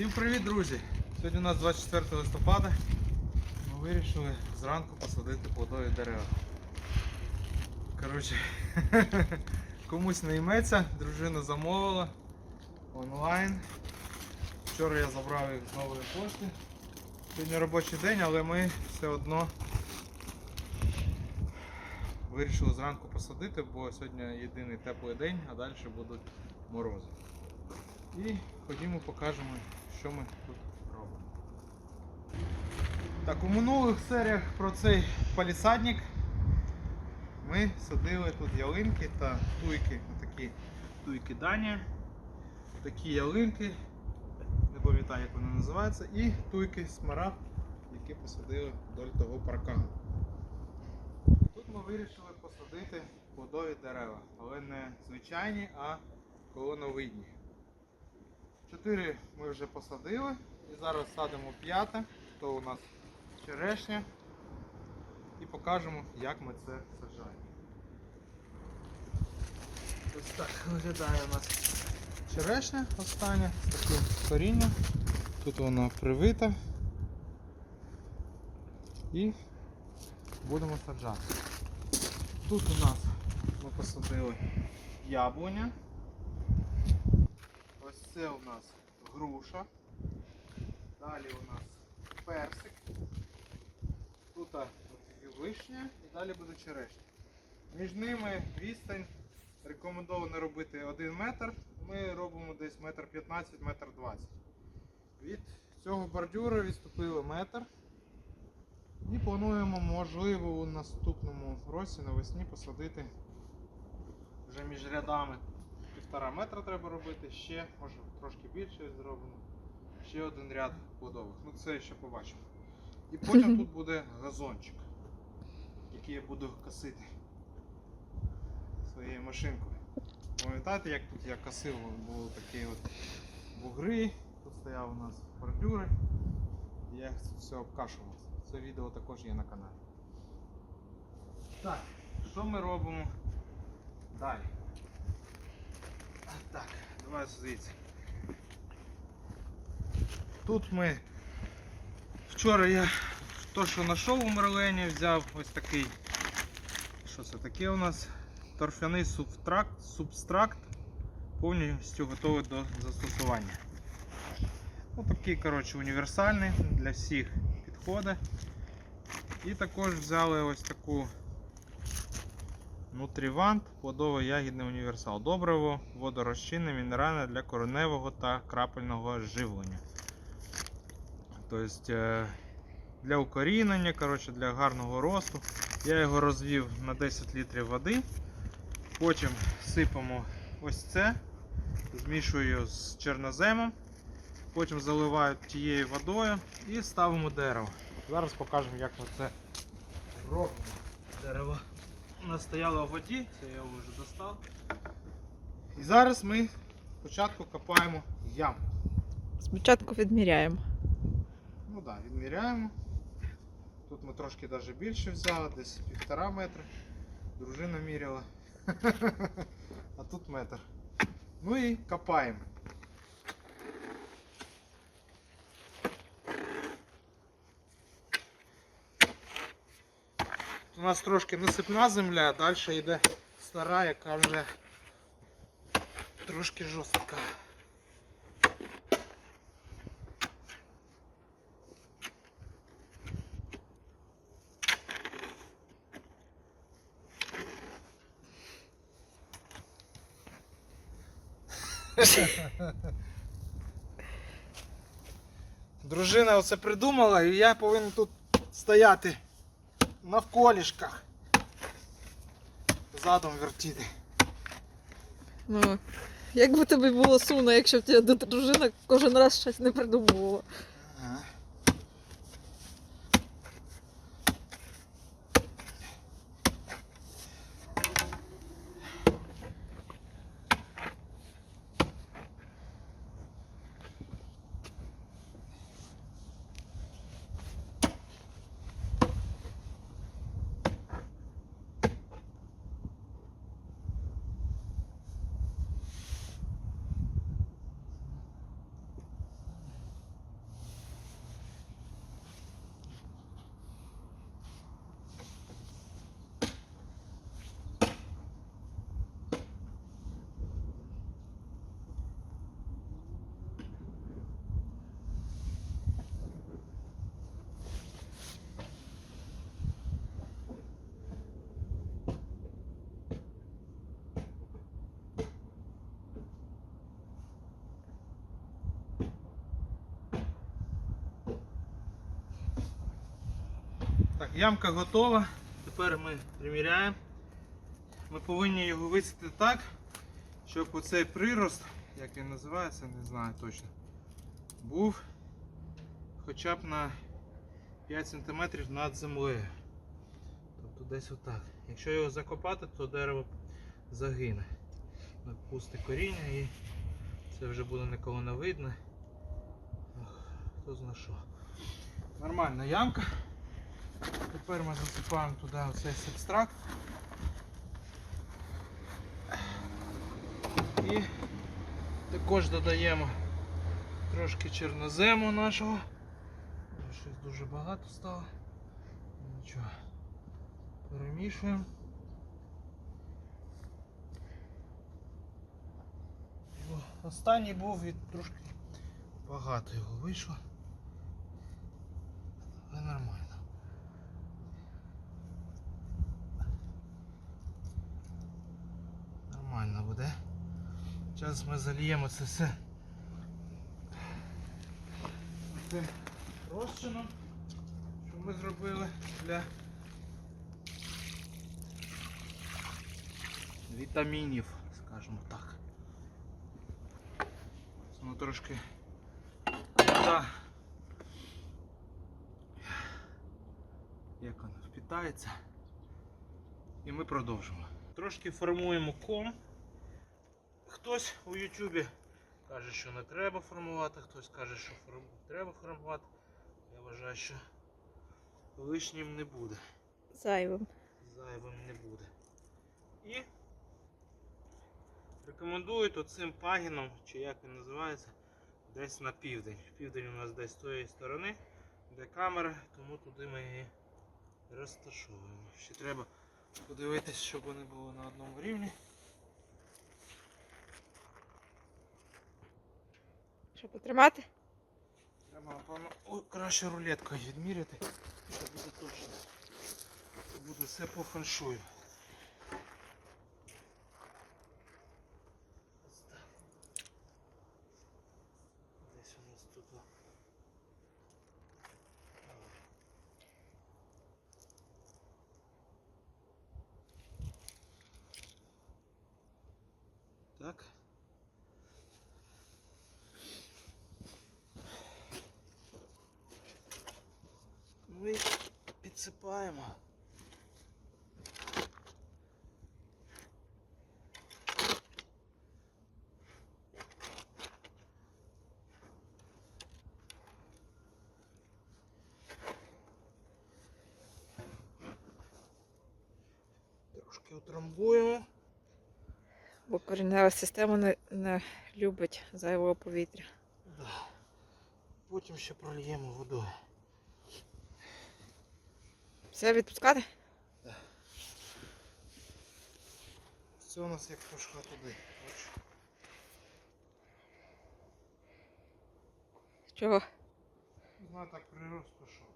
Всім привіт, друзі! Сьогодні у нас 24 листопада. Ми вирішили зранку посадити плодові дерева. Коротше, комусь не йметься, дружина замовила онлайн. Вчора я забрав їх з нової пошти. Сьогодні робочий день, але ми все одно вирішили зранку посадити, бо сьогодні єдиний теплий день, а далі будуть морози. І ходімо покажемо, що ми тут робимо. Так, у минулих серіях про цей палісадник ми садили тут ялинки та туйки, такі туйки Данія, такі ялинки, не пам'ятаю як вони називаються, і туйки смарагд, які посадили вдоль того паркану. Тут ми вирішили посадити плодові дерева, але не звичайні, а колоновидні. Чотири ми вже посадили і зараз садимо п'яте, то у нас черешня. І покажемо, як ми це саджаємо. Ось так виглядає у нас черешня остання з таким корінням. Тут вона привита. І будемо саджати. Тут у нас ми посадили яблуня. Це у нас груша. Далі у нас персик. Тут вишня і далі буде черешня. Між ними відстань рекомендовано робити 1 метр. Ми робимо десь метр 15, метр 20. Від цього бордюра відступили метр. І плануємо, можливо, у наступному році навесні посадити вже між рядами півтора метра треба робити, ще, може трошки більше зроблено. Ще один ряд плодових. Ну це ще побачимо. І потім тут буде газончик, який я буду косити своєю машинкою. Пам'ятаєте, як тут я косив, були такі от бугри, тут стояв у нас бордюри. і Я все обкашував. Це відео також є на каналі. Так, що ми робимо далі? Так, давай звідси. Тут ми вчора я то, що знайшов у Мерлені, взяв ось такий. Що це таке у нас? Торфяний субстракт, субстракт повністю готовий до застосування. Ну, такий коротше, універсальний для всіх підходить. І також взяли ось таку Нутрівант, плодово-ягідний універсал. Добриво, водорозчинне, мінеральне для кореневого та крапельного живлення. Тобто е, для укорінення, коротше, для гарного росту. Я його розвів на 10 літрів води. Потім сипемо ось це, змішую з чорноземом, потім заливаю тією водою і ставимо дерево. Зараз покажемо, як ми це робимо. Дерево у нас стояло в воді, це я його вже достав. І зараз ми спочатку копаємо яму. Спочатку відміряємо. Ну так, да, відміряємо. Тут ми трошки навіть більше взяли, десь півтора метра. Дружина міряла. А тут метр. Ну і копаємо. У нас трошки насипна земля, а далі йде стара, яка вже трошки жорстка. Дружина оце придумала і я повинен тут стояти навколішках. Задом вертіти. Ну, як би тобі було сумно, якщо б тебе дружина кожен раз щось не придумувала. Ага. Ямка готова. Тепер ми приміряємо. Ми повинні його висити так, щоб оцей прирост, як він називається, не знаю точно, був хоча б на 5 см над землею. Тобто десь отак. Якщо його закопати, то дерево загине. Пусте коріння і це вже буде ніколи не видно. Хто зна що. Нормальна ямка. Тепер ми засипаємо туди оцей субстракт. І також додаємо трошки чорнозему нашого. Щось дуже багато стало. Нічого. Перемішуємо. Останній був і трошки багато його вийшло. Але нормально. Нормально буде. Зараз ми зальємо це все цим розчином, що ми зробили для вітамінів, скажімо так. Воно трошки вода як вона впітається. І ми продовжимо. Трошки формуємо ком. Хтось у Ютубі каже, що не треба формувати, хтось каже, що форм... треба формувати. Я вважаю, що лишнім не буде, Зайвим. зайвим не буде. І рекомендую то цим пагіном, чи як він називається, десь на південь. Південь у нас десь з тої сторони, де камера, тому туди ми її розташовуємо. Ще треба подивитись, щоб вони були на одному рівні. Що потримати? Треба, напевно, Ой, краще рулеткою відміряти, щоб буде точно. Буде все по феншую. Ось так. Десь у нас тут. о. Так. Ну і підсипаємо. Трошки утрамбуємо. Бо коренева система не, не любить зайвого повітря. Да. Потім ще прольємо водою. Все відпускати? Це у нас як пішла туди. Чого? Знаю, так прирост пішов.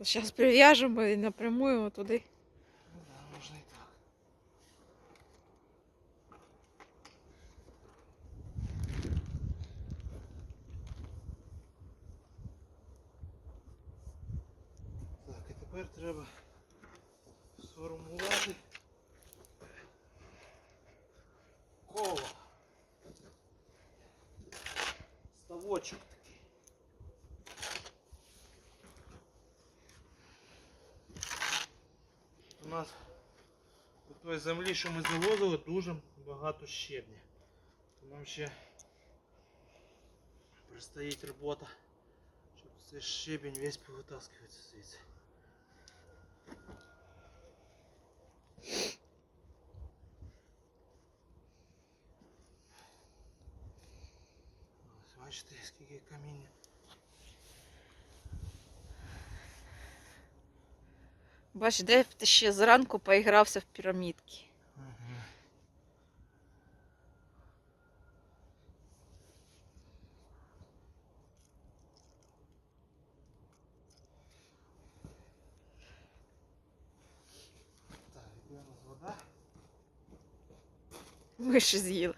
Зараз прив'яжемо і напрямуємо туди. Ну да, можна і так. Так, і тепер треба сформувати коло. Ставочок такий. У нас у той землі, що ми завозили, дуже багато щебня. Нам ще предстоїть робота, щоб цей щебень весь повитаскивати звідси. Ось, Бачите, скільки каміння. Бач, де ще зранку поігрався в пірамідки. Ага. Так, де у нас вода? Миші з'їли.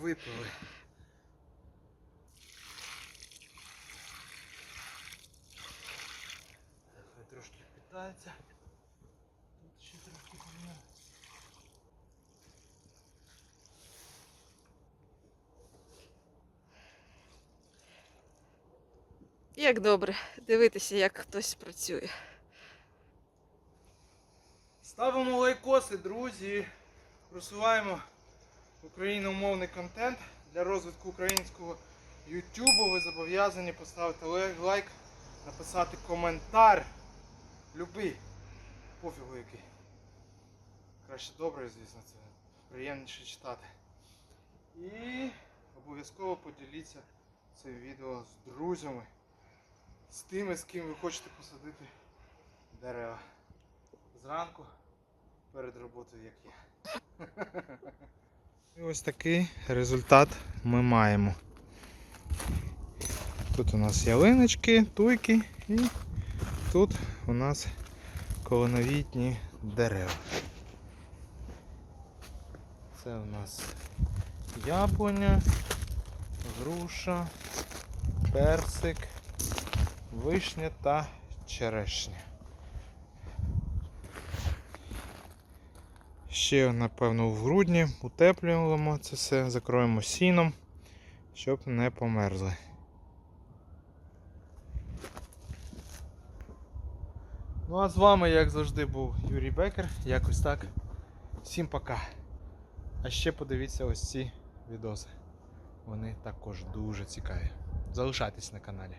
Випили. розростається. Тут ще трохи поміняється. Як добре дивитися, як хтось працює. Ставимо лайкоси, друзі. Просуваємо україномовний контент для розвитку українського YouTube. Ви зобов'язані поставити лайк, написати коментар. Любий. Пофігу який. Краще добре, звісно, це приємніше читати. І обов'язково поділіться цим відео з друзями, з тими, з ким ви хочете посадити дерева. Зранку перед роботою, як я. І ось такий результат ми маємо. Тут у нас ялиночки, туйки і тут у нас колоновітні дерева. Це у нас яблуня, груша, персик, вишня та черешня. Ще, напевно, в грудні утеплюємо це все, закроємо сіном, щоб не померзли. Ну а з вами, як завжди, був Юрій Бекер. Якось так. Всім пока. А ще подивіться ось ці відоси. Вони також дуже цікаві. Залишайтесь на каналі.